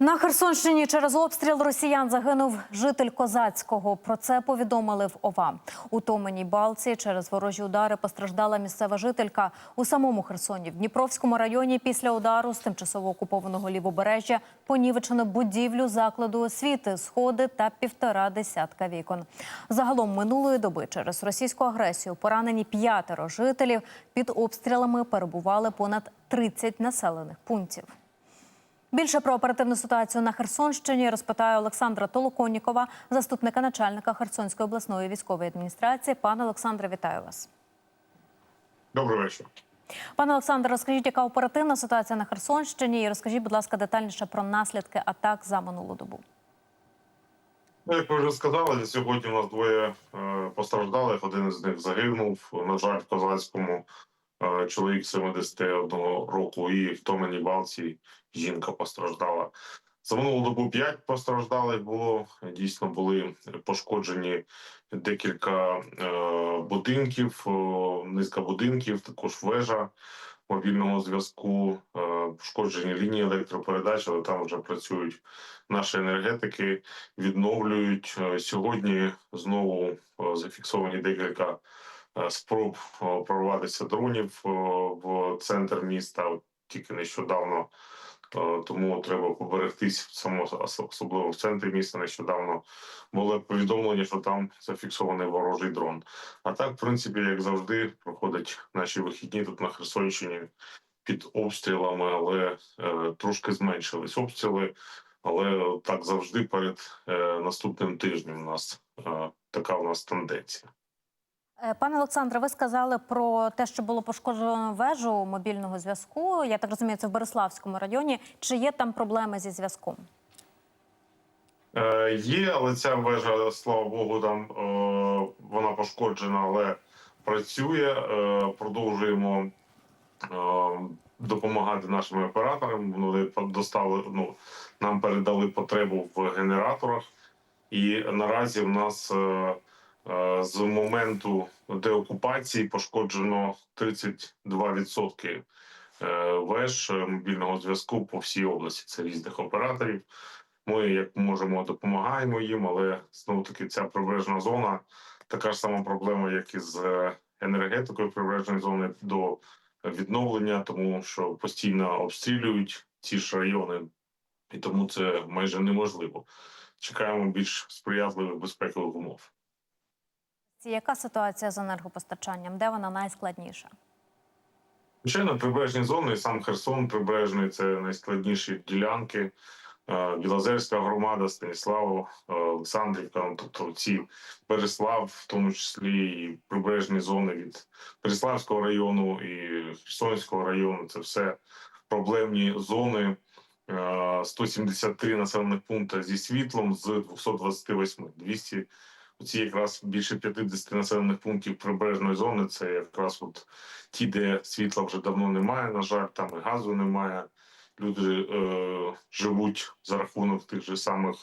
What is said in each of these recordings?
На Херсонщині через обстріл росіян загинув житель Козацького. Про це повідомили в ОВА. У Томеній Балці через ворожі удари постраждала місцева жителька. У самому Херсоні в Дніпровському районі після удару з тимчасово окупованого лівобережжя понівечено будівлю закладу освіти, сходи та півтора десятка вікон. Загалом минулої доби через російську агресію поранені п'ятеро жителів. Під обстрілами перебували понад 30 населених пунктів. Більше про оперативну ситуацію на Херсонщині розпитає Олександра Толоконнікова, заступника начальника Херсонської обласної військової адміністрації. Пане Олександре, вітаю вас. Добрий вечір. Пане Олександре, розкажіть, яка оперативна ситуація на Херсонщині, і розкажіть, будь ласка, детальніше про наслідки атак за минулу добу. Ну, як ви вже сказали, сьогодні у нас двоє е, постраждалих. Один із них загинув. На жаль, в Козацькому чоловік 71 року, і в Томеній Балці жінка постраждала. За минулу добу п'ять постраждалих було. Дійсно були пошкоджені декілька е, будинків, низка будинків, також вежа мобільного зв'язку, е, пошкоджені лінії електропередач, але там вже працюють наші енергетики, відновлюють. Е, Сьогодні знову зафіксовані декілька спроб е, прорватися дронів е, в центр міста. Тільки нещодавно Е, тому треба поберегтись само ос- особливо в центрі міста. Нещодавно було повідомлення, що там зафіксований ворожий дрон. А так, в принципі, як завжди, проходять наші вихідні тут на Херсонщині під обстрілами, але е, трошки зменшились обстріли. Але так завжди перед е, наступним тижнем у нас е, така у нас тенденція. Е, Пане Олександре, ви сказали про те, що було пошкоджено вежу мобільного зв'язку. Я так розумію, це в Бориславському районі. Чи є там проблеми зі зв'язком? Е, є, але ця вежа, слава Богу, там е, вона пошкоджена, але працює. Е, продовжуємо е, допомагати нашим операторам. Вони доставили, ну, нам передали потребу в генераторах, і наразі в нас е, з моменту деокупації пошкоджено 32% е, веж е, мобільного зв'язку по всій області. Це різних операторів. Ми як можемо допомагаємо їм, але знову таки ця прибережна зона така ж сама проблема, як і з е, енергетикою прибережної зони до відновлення, тому що постійно обстрілюють ці ж райони, і тому це майже неможливо. Чекаємо більш сприятливих безпекових умов. Яка ситуація з енергопостачанням? Де вона найскладніша? Звичайно, прибережні зони, сам Херсон прибережний це найскладніші ділянки. Е, Білозерська громада, Станіславо, е, Олександрівка, тобто ці Переслав, в тому числі і прибережні зони від Переславського району і Херсонського району. Це все проблемні зони. Е, 173 населених пункти зі світлом з 228. 200 Оці якраз більше 50 населених пунктів прибережної зони. Це якраз от ті, де світла вже давно немає. На жаль, там і газу немає. Люди е, живуть за рахунок тих же самих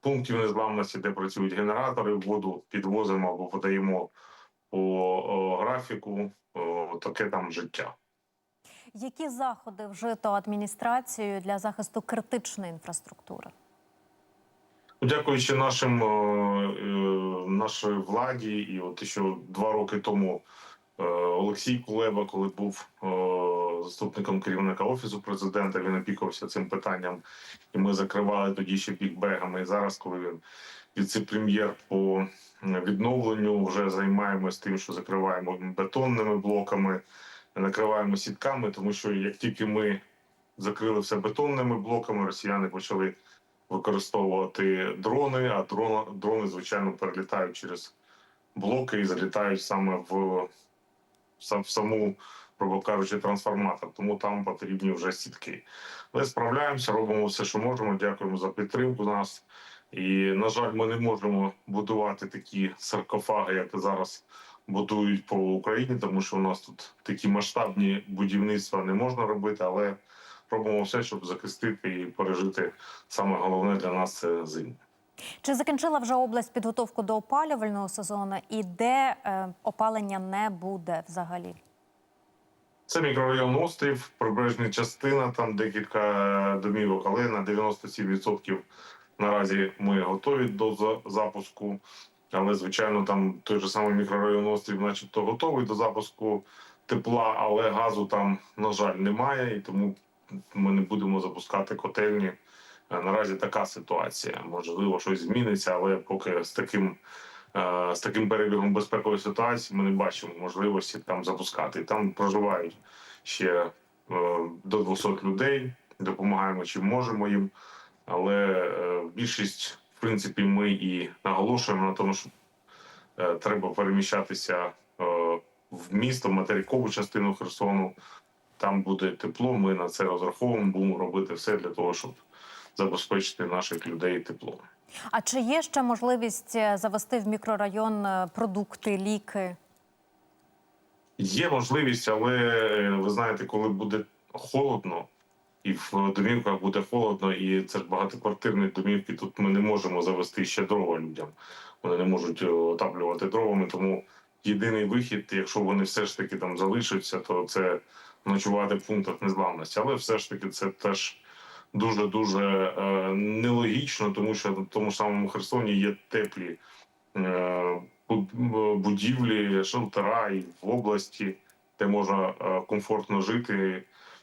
пунктів незламності, де працюють генератори. Воду підвозимо або подаємо по о, графіку. О, таке там життя. Які заходи вжито адміністрацією для захисту критичної інфраструктури? Дякуючи нашим е, е, нашій владі, і от ще два роки тому е, Олексій Кулеба, коли був заступником керівника офісу президента, він опікувався цим питанням, і ми закривали тоді ще бікбегами. І зараз, коли він віце-прем'єр по відновленню, вже займаємось тим, що закриваємо бетонними блоками, накриваємо сітками, тому що як тільки ми закрили все бетонними блоками, росіяни почали використовувати дрони, а дрони, дрони звичайно, перелітають через блоки і залітають саме в, в саму, грубо кажучи, трансформатор. Тому там потрібні вже сітки. Але справляємося, робимо все, що можемо. Дякуємо за підтримку нас. І, на жаль, ми не можемо будувати такі саркофаги, як зараз будують по Україні, тому що у нас тут такі масштабні будівництва не можна робити, але робимо все, щоб захистити і пережити саме головне для нас це зиму. Чи закінчила вже область підготовку до опалювального сезону і де е, опалення не буде взагалі? Це мікрорайон Острів, прибережна частина, там декілька домівок, але на 97% наразі ми готові до запуску. Але, звичайно, там той же самий мікрорайон Острів, начебто, готовий до запуску тепла, але газу там, на жаль, немає, і тому ми не будемо запускати котельні. Е, Наразі така ситуація. Можливо, щось зміниться, але поки з таким е, з таким перебігом безпекової ситуації ми не бачимо можливості там запускати. Там проживають ще е, до 200 людей. Допомагаємо чим можемо їм. Але більшість, в принципі, ми і наголошуємо на тому, що треба переміщатися в місто, в материкову частину Херсону. Там буде тепло. Ми на це розраховуємо. Будемо робити все для того, щоб забезпечити наших людей теплом. А чи є ще можливість е, завести в мікрорайон е, продукти, ліки? Є можливість, але е, ви знаєте, коли буде холодно, і в домівках буде холодно, і це ж багатоквартирні домівки. Тут ми не можемо завести ще дрова людям. Вони не можуть отаплювати дровами. Тому єдиний вихід, якщо вони все ж таки там залишаться, то це ночувати в пунктах незламності. Але все ж таки це теж дуже дуже е, нелогічно, тому що в тому самому Херсоні є теплі е, будівлі, шелтера і в області, де можна е, комфортно жити.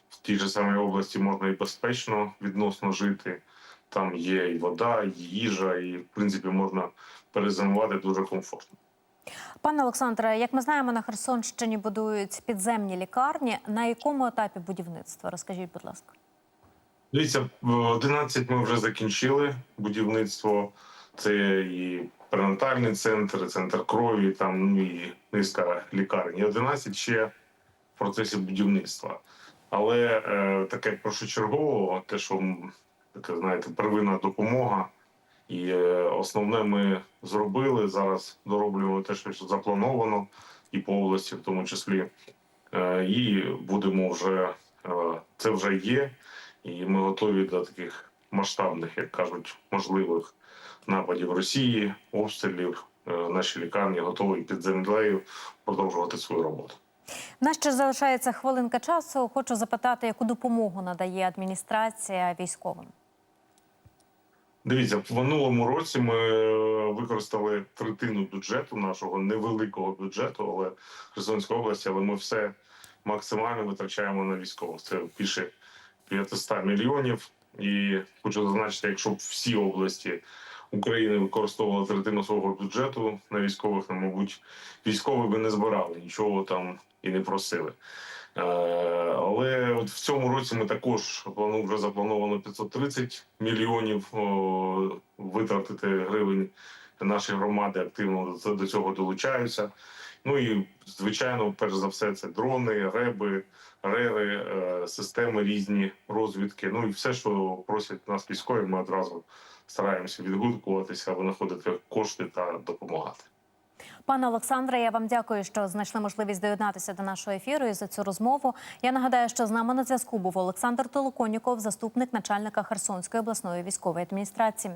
В тій же самій області можна і безпечно відносно жити. Там є і вода, і їжа, і в принципі можна перезимувати дуже комфортно. Пане Олександре, як ми знаємо, на Херсонщині будують підземні лікарні. На якому етапі будівництва? Розкажіть, будь ласка. Дивіться, в 11 ми вже закінчили будівництво. Це і перинатальний центр, центр крові, там ну, і низка лікарень. І 11 ще в процесі будівництва. Але е, таке першочергово, те, що таке, знаєте, первинна допомога. І е, основне ми зробили. Зараз дороблюємо те, що заплановано, і по області, в тому числі. Е, і будемо вже е, це вже є. І ми готові до таких масштабних, як кажуть, можливих нападів Росії, обстрілів. Наші лікарні готові під землею продовжувати свою роботу. У нас ще залишається хвилинка часу. Хочу запитати, яку допомогу надає адміністрація військовим. Дивіться, в минулому році ми е, використали третину бюджету нашого невеликого бюджету, але Херсонської області, але ми все максимально витрачаємо на військових. Це більше 500 мільйонів. І хочу зазначити, якщо б всі області України використовували третину свого бюджету на військових, то, мабуть, військові би не збирали нічого там і не просили. Е, Але от в цьому році ми також вже заплановано 530 мільйонів витратити гривень. Наші громади активно до цього долучаються. Ну і звичайно, перш за все, це дрони, реби, рери, е, системи різні розвідки. Ну і все, що просять нас військові, ми одразу стараємося відгукуватися, винаходити кошти та допомагати. Пане Олександре, я вам дякую, що знайшли можливість доєднатися до нашого ефіру і за цю розмову. Я нагадаю, що з нами на зв'язку був Олександр Толоконіков, заступник начальника Херсонської обласної військової адміністрації.